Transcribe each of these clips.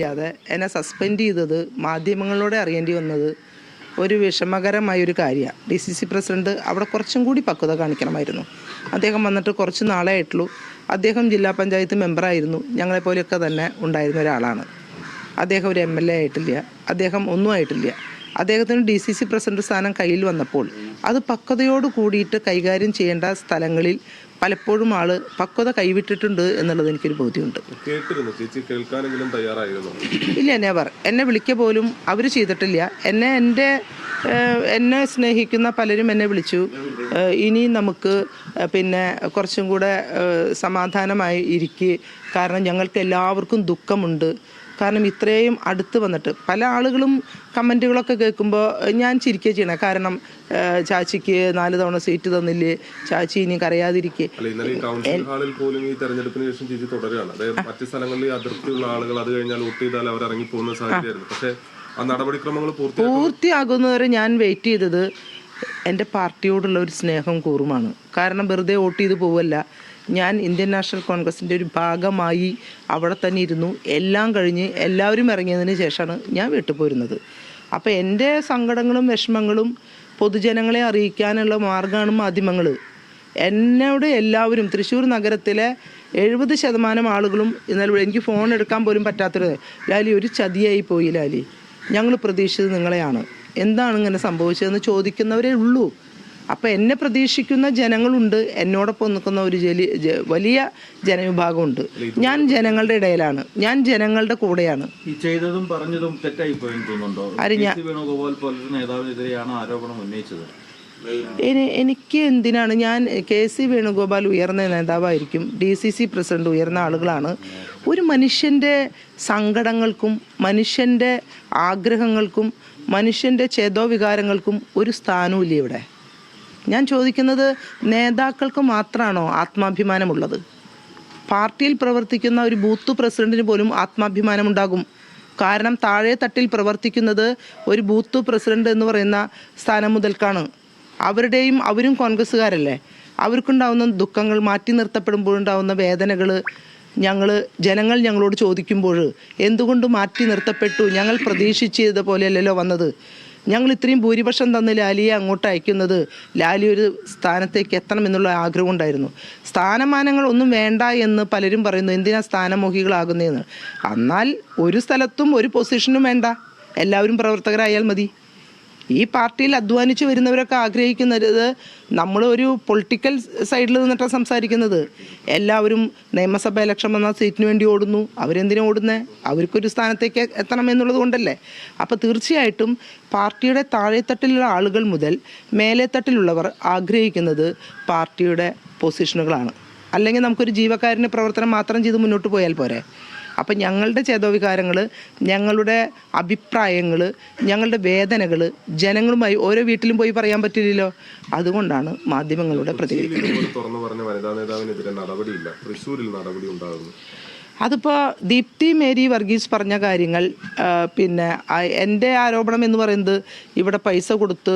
ചെയ്യാതെ എന്നെ സസ്പെൻഡ് ചെയ്തത് മാധ്യമങ്ങളിലൂടെ അറിയേണ്ടി വന്നത് ഒരു വിഷമകരമായ ഒരു കാര്യമാണ്. ഡി സി സി പ്രസിഡന്റ് അവിടെ കുറച്ചും കൂടി പക്വത കാണിക്കണമായിരുന്നു. അദ്ദേഹം വന്നിട്ട് കുറച്ച് നാളായിട്ടുള്ളൂ. അദ്ദേഹം ജില്ലാ പഞ്ചായത്ത് മെമ്പറായിരുന്നു ഞങ്ങളെപ്പോലെയൊക്കെ തന്നെ ഉണ്ടായിരുന്ന ഒരാളാണ്. അദ്ദേഹം ഒരു എം എൽ എ ആയിട്ടില്ല. അദ്ദേഹം ഒന്നും ആയിട്ടില്ല. അദ്ദേഹത്തിന് ഡി സി സി പ്രസിഡന്റ് സ്ഥാനം കയ്യിൽ വന്നപ്പോൾ അത് പക്വതയോട് കൂടിയിട്ട് കൈകാര്യം ചെയ്യേണ്ട സ്ഥലങ്ങളിൽ പലപ്പോഴും ആൾ പക്വത കൈവിട്ടിട്ടുണ്ട് എന്നുള്ളത് എനിക്കൊരു ബോധ്യമുണ്ട്. കേട്ടിരുന്നു. ചേച്ചി കേൾക്കാനെങ്കിലും തയ്യാറായിരുന്നു. ഇല്ല നെവർ എന്നെ വിളിക്ക പോലും അവർ ചെയ്തിട്ടില്ല. എന്നെ എന്റെ എന്നെ സ്നേഹിക്കുന്ന പലരും എന്നെ വിളിച്ചു. ഇനി നമുക്ക് പിന്നെ കുറച്ചും കൂടെ സമാധാനമായി ഇരിക്കുക കാരണം ഞങ്ങൾക്ക് എല്ലാവർക്കും ദുഃഖമുണ്ട്. കാരണം ഇത്രയും അടുത്ത് വന്നിട്ട്. പല ആളുകളും കമന്റുകളൊക്കെ കേൾക്കുമ്പോൾ ഞാൻ ചിരിക്കുക ചെയ്യണേ. കാരണം ചാച്ചിക്ക് നാല് തവണ സീറ്റ് തന്നില്ലേ? ചാച്ചി ഇനി കരയാതിരിക്കെ. തെരഞ്ഞെടുപ്പിന് ശേഷം ചേച്ചി തുടരുകയാണ്. അതായത് മറ്റ് സ്ഥലങ്ങളിൽ അതിർത്തിയുള്ള ആളുകൾ അത് കഴിഞ്ഞാൽ വോട്ട് ചെയ്താൽ അവർ ഇറങ്ങി പോകുന്ന സാഹചര്യമായിരുന്നു. പക്ഷേ ആ നടപടിക്രമങ്ങൾ പൂർത്തിയാകുന്നവരെ ഞാൻ വെയിറ്റ് ചെയ്തത് എന്റെ പാർട്ടിയോടുള്ള ഒരു സ്നേഹം കൂറുമാണ്. കാരണം വെറുതെ വോട്ട് ചെയ്ത് പോവല്ല. ഞാൻ ഇന്ത്യൻ നാഷണൽ കോൺഗ്രസിന്റെ ഒരു ഭാഗമായി അവിടെ തന്നെ ഇരുന്നു. എല്ലാം കഴിഞ്ഞ് എല്ലാവരും ഇറങ്ങിയതിന് ശേഷമാണ് ഞാൻ വീട്ടിൽ പോരുന്നത് അപ്പോൾ എന്റെ സങ്കടങ്ങളും വിഷമങ്ങളും പൊതുജനങ്ങളെ അറിയിക്കാനുള്ള മാർഗമാണ് മാധ്യമങ്ങൾ എന്നോട് എല്ലാവരും തൃശ്ശൂർ നഗരത്തിലെ എഴുപത് ശതമാനം ആളുകളും ഇന്നലെ എനിക്ക് ഫോൺ എടുക്കാൻ പോലും പറ്റാത്തൊരു ലാലി ഒരു ചതിയായി പോയി ലാലി. ഞങ്ങൾ പ്രതീക്ഷിച്ചത് നിങ്ങളെയാണ്. എന്താണ് ഇങ്ങനെ സംഭവിച്ചതെന്ന് ചോദിക്കുന്നവരേ ഉള്ളൂ. അപ്പം എന്നെ പ്രതീക്ഷിക്കുന്ന ജനങ്ങളുണ്ട്. എന്നോടൊപ്പം നിൽക്കുന്ന ഒരു ജലി വലിയ ജനവിഭാഗമുണ്ട്. ഞാൻ ജനങ്ങളുടെ ഇടയിലാണ്. ഞാൻ ജനങ്ങളുടെ കൂടെയാണ്. ചെയ്തതും പറഞ്ഞതും തെറ്റായി തോന്നുന്നുണ്ടോ? വേണുഗോപാൽ പോലൊരു നേതാവിനെതിരെയാണ് ആരോപണം ഉന്നയിച്ചത്. എനിക്ക് എന്തിനാണ് ഞാൻ കെ സി വേണുഗോപാൽ ഉയർന്ന നേതാവായിരിക്കും ഡി സി സി പ്രസിഡന്റ് ഉയർന്ന ആളുകളാണ്. ഒരു മനുഷ്യന്റെ സങ്കടങ്ങൾക്കും മനുഷ്യന്റെ ആഗ്രഹങ്ങൾക്കും മനുഷ്യന്റെ ചേതോവികാരങ്ങൾക്കും ഒരു സ്ഥാനവും ഇവിടെ. ഞാൻ ചോദിക്കുന്നത് നേതാക്കൾക്ക് മാത്രമാണോ ആത്മാഭിമാനമുള്ളത്? പാർട്ടിയിൽ പ്രവർത്തിക്കുന്ന ഒരു ബൂത്ത് പ്രസിഡന്റിന് പോലും ആത്മാഭിമാനമുണ്ടാകും. കാരണം താഴെ തട്ടിൽ പ്രവർത്തിക്കുന്നത് ഒരു ബൂത്ത് പ്രസിഡന്റ് എന്ന് പറയുന്ന സ്ഥാനം മുതൽക്കാണ്. അവരുടെയും അവരും കോൺഗ്രസ്സുകാരല്ലേ? അവർക്കുണ്ടാവുന്ന ദുഃഖങ്ങൾ മാറ്റി നിർത്തപ്പെടുമ്പോഴുണ്ടാവുന്ന വേദനകൾ ഞങ്ങൾ ജനങ്ങൾ ഞങ്ങളോട് ചോദിക്കുമ്പോൾ എന്തുകൊണ്ട് മാറ്റി നിർത്തപ്പെട്ടു? ഞങ്ങൾ പ്രതീക്ഷിച്ചത് പോലെയല്ലല്ലോ വന്നത്. ഞങ്ങൾ ഇത്രയും ഭൂരിപക്ഷം തന്ന് ലാലിയെ അങ്ങോട്ട് അയക്കുന്നത് ലാലി ഒരു സ്ഥാനത്തേക്ക് എത്തണം എന്നുള്ള ആഗ്രഹം ഉണ്ടായിരുന്നു സ്ഥാനമാനങ്ങൾ ഒന്നും വേണ്ട എന്ന് പലരും പറയുന്നു. എന്തിനാ സ്ഥാനമോഹികളാകുന്നതെന്ന് എന്നാൽ ഒരു സ്ഥലത്തും ഒരു പൊസിഷനും വേണ്ട. എല്ലാവരും പ്രവർത്തകരായാൽ മതി. ഈ പാർട്ടിയിൽ അധ്വാനിച്ച് വരുന്നവരൊക്കെ ആഗ്രഹിക്കുന്നത് നമ്മൾ ഒരു പൊളിറ്റിക്കൽ സൈഡിൽ നിന്നിട്ടാണ് സംസാരിക്കുന്നത്. എല്ലാവരും നിയമസഭ ഇലക്ഷൻ വന്ന സീറ്റിന് വേണ്ടി ഓടുന്നു. അവരെന്തിനാ ഓടുന്നേ? അവർക്കൊരു സ്ഥാനത്തേക്ക് എത്തണം എന്നുള്ളത് കൊണ്ടല്ലേ? അപ്പോൾ തീർച്ചയായിട്ടും പാർട്ടിയുടെ താഴെത്തട്ടിലുള്ള ആളുകൾ മുതൽ മേലെത്തട്ടിലുള്ളവർ ആഗ്രഹിക്കുന്നത് പാർട്ടിയുടെ പൊസിഷനുകളാണ്. അല്ലെങ്കിൽ നമുക്കൊരു ജീവകാരുണ്യ പ്രവർത്തനം മാത്രം ചെയ്ത് മുന്നോട്ട് പോയാൽ പോരെ? അപ്പം ഞങ്ങളുടെ ചേതോവികാരങ്ങൾ ഞങ്ങളുടെ അഭിപ്രായങ്ങൾ ഞങ്ങളുടെ വേദനകൾ ജനങ്ങളുമായി ഓരോ വീട്ടിലും പോയി പറയാൻ പറ്റില്ലല്ലോ. അതുകൊണ്ടാണ് മാധ്യമങ്ങളുടെ പ്രതികരിക്കുന്നത്. ഇതുപോലെ തുറന്നു പറഞ്ഞ വനിതാ നേതാവിനെതിരെ നടപടിയില്ല. തൃശ്ശൂരിൽ നടപടി ഉണ്ടാകുന്നു. അതിപ്പോൾ ദീപ്തി മേരി വർഗീസ് പറഞ്ഞ കാര്യങ്ങൾ പിന്നെ എന്റെ ആരോപണം എന്ന് പറയുന്നത് ഇവിടെ പൈസ കൊടുത്ത്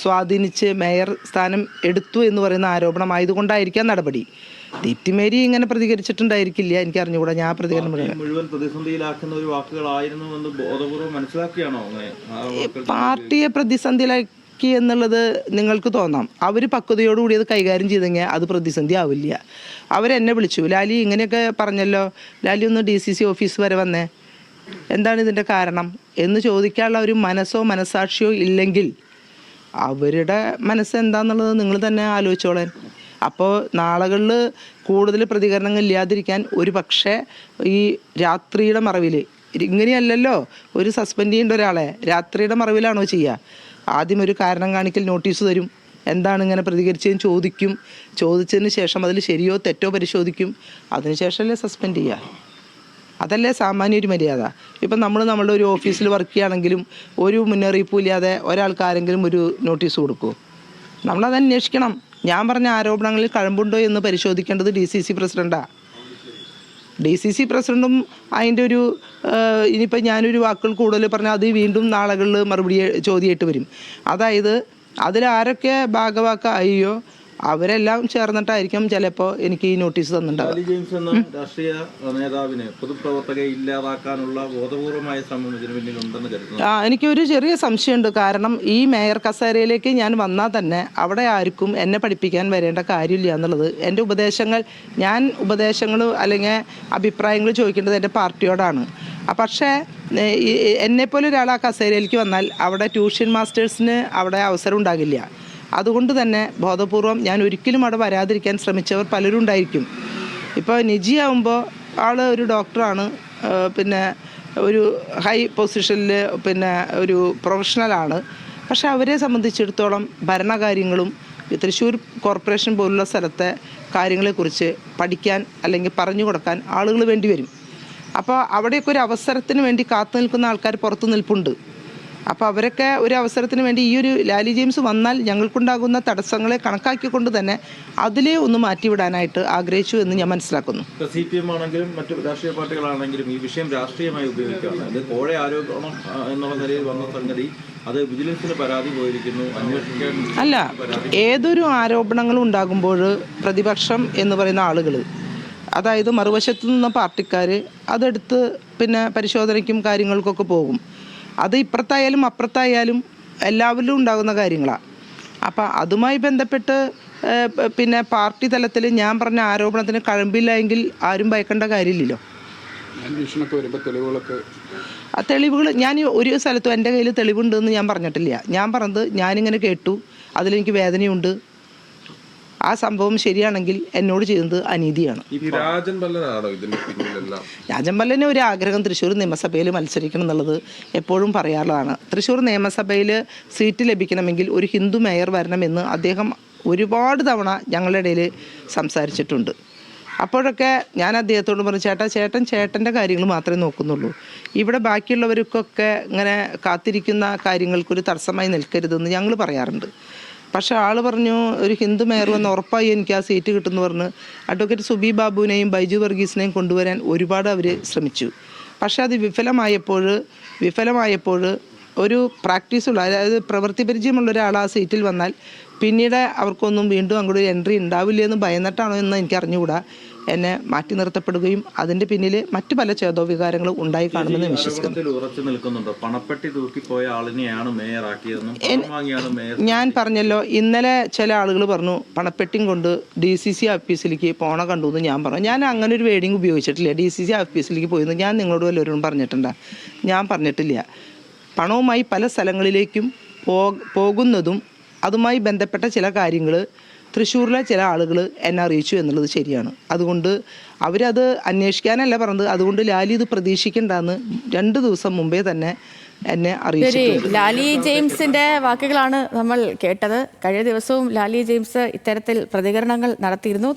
സ്വാധീനിച്ച് മേയർ സ്ഥാനം എടുത്തു എന്ന് പറയുന്ന ആരോപണമായതുകൊണ്ടായിരിക്കാം നടപടി. ദീപ്തി മേരി ഇങ്ങനെ പ്രതികരിച്ചിട്ടുണ്ടായിരിക്കില്ല. എനിക്ക് അറിഞ്ഞുകൂടാ ഞാൻ പ്രതികരണം മുഴുവൻ. പ്രതിസന്ധിയിലാക്കുന്ന ഒരു വാക്കുകളായിരുന്നു എന്ന് ബോധപൂർവം മനസ്സിലാക്കിയാണോ പാർട്ടിയെ പ്രതിസന്ധിയിലാക്കി എന്നുള്ളത് നിങ്ങൾക്ക് തോന്നാം. അവർ പക്വതയോടുകൂടി അത് കൈകാര്യം ചെയ്തെങ്കിൽ അത് പ്രതിസന്ധി ആവില്ല അവരെന്നെ വിളിച്ചു. ലാലി ഇങ്ങനെയൊക്കെ പറഞ്ഞല്ലോ. ലാലി ഒന്ന് ഡി സി സി ഓഫീസ് വരെ വന്നേ. എന്താണ് ഇതിന്റെ കാരണം? എന്ന് ചോദിക്കാനുള്ള ഒരു മനസ്സോ മനസാക്ഷിയോ ഇല്ലെങ്കിൽ അവരുടെ മനസ്സ് എന്താന്നുള്ളത് നിങ്ങൾ തന്നെ ആലോചിച്ചോളാൻ. അപ്പോൾ നാളുകളിൽ കൂടുതൽ പ്രതികരണങ്ങൾ ഇല്ലാതിരിക്കാൻ ഒരു പക്ഷേ ഈ രാത്രിയുടെ മറവിൽ ഇങ്ങനെയല്ലല്ലോ ഒരു സസ്പെൻഡ് ചെയ്യേണ്ട ഒരാളെ രാത്രിയുടെ മറവിലാണോ ചെയ്യുക ആദ്യം ഒരു കാരണം കാണിക്കൽ നോട്ടീസ് തരും. എന്താണ് ഇങ്ങനെ പ്രതികരിച്ചതെന്ന് ചോദിക്കും. ചോദിച്ചതിന് ശേഷം അതിൽ ശരിയോ തെറ്റോ പരിശോധിക്കും. അതിനുശേഷമല്ലേ സസ്പെൻഡ് ചെയ്യുക അതല്ലേ സാമാന്യ ഒരു മര്യാദ. ഇപ്പം നമ്മൾ നമ്മളുടെ ഒരു ഓഫീസിൽ വർക്ക് ചെയ്യുകയാണെങ്കിലും ഒരു മുന്നറിയിപ്പും ഇല്ലാതെ ഒരാൾക്ക് ആരെങ്കിലും ഒരു നോട്ടീസ് കൊടുക്കുമോ നമ്മളത് അന്വേഷിക്കണം. ഞാൻ പറഞ്ഞ ആരോപണങ്ങളിൽ കഴമ്പുണ്ടോ എന്ന് പരിശോധിക്കേണ്ടത് ഡി സി സി പ്രസിഡന്റാണ് ഡി സി സി പ്രസിഡന്റും അതിന്റെ ഒരു ഇനിയിപ്പോൾ ഞാനൊരു വാക്കുകൾ കൂടുതൽ പറഞ്ഞാൽ അത് വീണ്ടും നാളുകളിൽ മറുപടി ചോദ്യമായിട്ട് വരും. അതായത് അതിലാരൊക്കെ ഭാഗവാക്കായോ അവരെല്ലാം ചേർന്നിട്ടായിരിക്കും ചിലപ്പോൾ എനിക്ക് ഈ നോട്ടീസ് തന്നിട്ടുണ്ട് ലാലി ജെയിംസ് എന്ന രാഷ്ട്രീയ നേതാവിനെ പൊതുപ്രവർത്തകരെ ഇല്ലാതാക്കാനുള്ള ബോധപൂർവമായ ശ്രമം ഇതിനു പിന്നിലുണ്ടെന്ന് കരുതുന്നു. ആ എനിക്കൊരു ചെറിയ സംശയമുണ്ട്. കാരണം ഈ മേയർ കസേരയിലേക്ക് ഞാൻ വന്നാൽ തന്നെ അവിടെ ആർക്കും എന്നെ പഠിപ്പിക്കാൻ വരേണ്ട കാര്യമില്ല എന്നുള്ളത്. എന്റെ ഉപദേശങ്ങൾ ഞാൻ ഉപദേശങ്ങൾ അല്ലെങ്കിൽ അഭിപ്രായങ്ങൾ ചോദിക്കേണ്ടത് എന്റെ പാർട്ടിയോടാണ്. പക്ഷേ എന്നെപ്പോലെ ഒരാൾ ആ കസേരയിലേക്ക് വന്നാൽ അവിടെ ട്യൂഷൻ മാസ്റ്റേഴ്സിന് അവിടെ അവസരം ഉണ്ടാകില്ല. അതുകൊണ്ട് തന്നെ ബോധപൂർവം ഞാൻ ഒരിക്കലും അവിടെ വരാതിരിക്കാൻ ശ്രമിച്ചവർ പലരും ഉണ്ടായിരിക്കും. ഇപ്പോൾ നിജി ആവുമ്പോൾ ആൾ ഒരു ഡോക്ടറാണ് പിന്നെ ഒരു ഹൈ പൊസിഷനിൽ പിന്നെ ഒരു പ്രൊഫഷണലാണ് പക്ഷെ അവരെ സംബന്ധിച്ചിടത്തോളം ഭരണകാര്യങ്ങളും തൃശ്ശൂർ കോർപ്പറേഷൻ പോലുള്ള സ്ഥലത്തെ കാര്യങ്ങളെക്കുറിച്ച് പഠിക്കാൻ അല്ലെങ്കിൽ പറഞ്ഞു കൊടുക്കാൻ ആളുകൾ വേണ്ടി വരും. അപ്പോൾ അവിടെയൊക്കെ ഒരു അവസരത്തിന് വേണ്ടി കാത്തു നിൽക്കുന്ന ആൾക്കാർ പുറത്തു നിൽപ്പുണ്ട്. അപ്പോൾ അവരൊക്കെ ഒരു അവസരത്തിന് വേണ്ടി ഈ ഒരു ലാലി ജെയിംസ് വന്നാൽ ഞങ്ങൾക്കുണ്ടാകുന്ന തടസ്സങ്ങളെ കണക്കാക്കിക്കൊണ്ട് തന്നെ അതിലെ ഒന്ന് മാറ്റിവിടാനായിട്ട് ആഗ്രഹിച്ചു എന്ന് ഞാൻ മനസ്സിലാക്കുന്നു. സി പി എം ആണെങ്കിലും മറ്റു രാഷ്ട്രീയ പാർട്ടികളാണെങ്കിലും ഈ വിഷയം രാഷ്ട്രീയമായി ഉപയോഗിക്കുകയാണ്. ഇത് കോഴ ആരോപണം എന്നുള്ള നിലയിൽ വന്ന സംഗതി അത് വിജിലൻസിന് പരാതി പോയിരിക്കുന്നു അന്വേഷിക്കാൻ അല്ല ഏതൊരു ആരോപണങ്ങളും ഉണ്ടാകുമ്പോൾ പ്രതിപക്ഷം എന്ന് പറയുന്ന ആളുകൾ അതായത് മറുവശത്തു നിന്ന പാർട്ടിക്കാർ അതെടുത്ത് പിന്നെ പരിശോധനയ്ക്കും കാര്യങ്ങൾക്കൊക്കെ പോകും. അത് ഇപ്പുറത്തായാലും അപ്പുറത്തായാലും എല്ലാവരിലും ഉണ്ടാകുന്ന കാര്യങ്ങളാണ് അപ്പം അതുമായി ബന്ധപ്പെട്ട് പിന്നെ പാർട്ടി തലത്തിൽ ഞാൻ പറഞ്ഞ ആരോപണത്തിന് കഴമ്പില്ല എങ്കിൽ ആരും ഭയക്കേണ്ട കാര്യമില്ലല്ലോ. ആ തെളിവുകൾ ഞാൻ ഒരു സ്ഥലത്തും എന്റെ കയ്യിൽ തെളിവുണ്ടെന്ന് ഞാൻ പറഞ്ഞിട്ടില്ല. ഞാൻ പറഞ്ഞത് ഞാനിങ്ങനെ കേട്ടു. അതിലെനിക്ക് വേദനയുണ്ട്. ആ സംഭവം ശരിയാണെങ്കിൽ എന്നോട് ചെയ്യുന്നത് അനീതിയാണ്. ഈ രാജൻ ബല്ലനാണോ ഇതിന്റെ പിന്നിലെല്ലാം? രാജമ്പല്ലന് ഒരു ആഗ്രഹം തൃശ്ശൂർ നിയമസഭയിൽ മത്സരിക്കണം എന്നുള്ളത് എപ്പോഴും പറയാറുള്ളതാണ്. തൃശ്ശൂർ നിയമസഭയിൽ സീറ്റ് ലഭിക്കണമെങ്കിൽ ഒരു ഹിന്ദു മേയർ വരണമെന്ന് അദ്ദേഹം ഒരുപാട് തവണ ഞങ്ങളുടെ ഇടയിൽ സംസാരിച്ചിട്ടുണ്ട്. അപ്പോഴൊക്കെ ഞാൻ അദ്ദേഹത്തോട് പറഞ്ഞു ചേട്ടാ ചേട്ടൻ ചേട്ടന്റെ കാര്യങ്ങൾ മാത്രമേ നോക്കുന്നുള്ളൂ. ഇവിടെ ബാക്കിയുള്ളവർക്കൊക്കെ ഇങ്ങനെ കാത്തിരിക്കുന്ന കാര്യങ്ങൾക്കൊരു തടസ്സമായി നിൽക്കരുതെന്ന് ഞങ്ങൾ പറയാറുണ്ട്. പക്ഷെ ആൾ പറഞ്ഞു ഒരു ഹിന്ദു മേയർ വന്ന് ഉറപ്പായി എനിക്ക് ആ സീറ്റ് കിട്ടുമെന്ന് പറഞ്ഞ് അഡ്വക്കേറ്റ് സുബി ബാബുവിനെയും ബൈജു വർഗീസിനെയും കൊണ്ടുവരാൻ ഒരുപാട് അവർ ശ്രമിച്ചു. പക്ഷെ അത് വിഫലമായപ്പോൾ വിഫലമായപ്പോൾ ഒരു പ്രാക്ടീസുള്ള അതായത് പ്രവൃത്തി പരിചയമുള്ള ഒരാൾ ആ സീറ്റിൽ വന്നാൽ പിന്നീട് അവർക്കൊന്നും വീണ്ടും അങ്ങോട്ട് ഒരു എൻട്രി ഉണ്ടാവില്ല എന്ന് ഭയന്നിട്ടാണോ എന്ന് എനിക്ക് അറിഞ്ഞുകൂടാ എന്നെ മാറ്റി നിർത്തപ്പെടുകയും അതിന്റെ പിന്നിൽ മറ്റു പല ചേതോവികാരങ്ങളും ഉണ്ടായി കാണുമെന്ന് വിശ്വസിക്കുന്നു. ആരോപണത്തിൽ ഉറച്ചു നിൽക്കുന്നുണ്ടോ? പണപ്പെട്ടി തൂക്കിപ്പോയ ആളിനെയാണ് മേയറാക്കിയതെന്നും ഞാൻ പറഞ്ഞല്ലോ ഇന്നലെ ചില ആളുകൾ പറഞ്ഞു പണപ്പെട്ടിയും കൊണ്ട് ഡി സി സി ഓഫീസിലേക്ക് പോണ കണ്ടു എന്ന് ഞാൻ പറഞ്ഞു. ഞാൻ അങ്ങനെ ഒരു വേഡിങ് ഉപയോഗിച്ചിട്ടില്ല. ഡി സി സി ഓഫീസിലേക്ക് പോയെന്ന് ഞാൻ നിങ്ങളോട് വല്ലവരും പറഞ്ഞിട്ടുണ്ടാ? ഞാൻ പറഞ്ഞിട്ടില്ല. പണവുമായി പല സ്ഥലങ്ങളിലേക്കും പോകുന്നതും അതുമായി ബന്ധപ്പെട്ട ചില കാര്യങ്ങൾ തൃശ്ശൂരിലെ ചില ആളുകൾ എന്നെ അറിയിച്ചു എന്നുള്ളത് ശരിയാണ്. അതുകൊണ്ട് അവരത് അന്വേഷിക്കാനല്ല പറഞ്ഞത്. അതുകൊണ്ട് ലാലി ഇത് പ്രതീക്ഷിക്കേണ്ടെന്ന് രണ്ട് ദിവസം മുമ്പേ തന്നെ എന്നെ അറിയിച്ചു ലാലി ജെയിംസിന്റെ വാക്കുകളാണ് നമ്മൾ കേട്ടത്. കഴിഞ്ഞ ദിവസവും ലാലി ജെയിംസ് ഇത്തരത്തിൽ പ്രതികരണങ്ങൾ നടത്തിയിരുന്നു.